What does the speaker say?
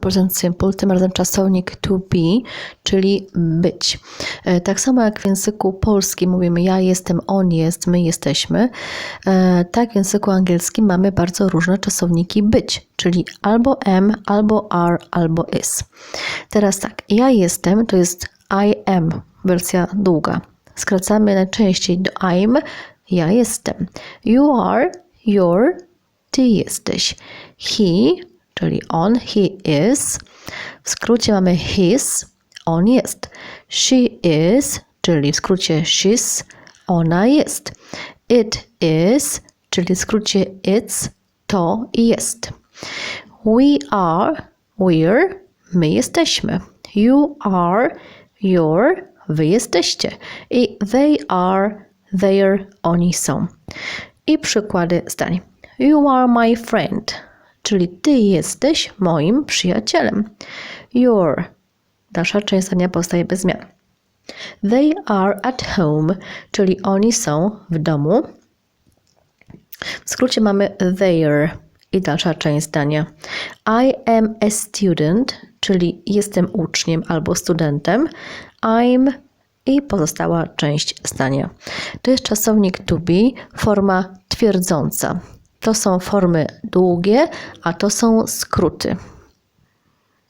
Present simple, tym razem czasownik to be, czyli być. E, Tak samo jak w języku polskim mówimy ja jestem, on jest, my jesteśmy, e, tak w języku angielskim mamy bardzo różne czasowniki być, czyli albo am, albo are, albo is. Teraz tak, ja jestem to jest I am, wersja długa. Skracamy najczęściej do I'm, ja jestem. You are, you're, ty jesteś. He, czyli on, he is. W skrócie mamy his, on jest. She is, czyli w skrócie she's, ona jest. It is, czyli w skrócie it's, to jest. We are, we're, my jesteśmy. You are, you're, wy jesteście. I they are, they're, oni są. I przykłady zdań. You are my friend, czyli ty jesteś moim przyjacielem. Your, dalsza część zdania powstaje bez zmian. They are at home, czyli oni są w domu. W skrócie mamy there i dalsza część zdania. I am a student, czyli jestem uczniem albo studentem. I'm i pozostała część zdania. To jest czasownik to be, forma twierdząca. To są formy długie, a to są skróty.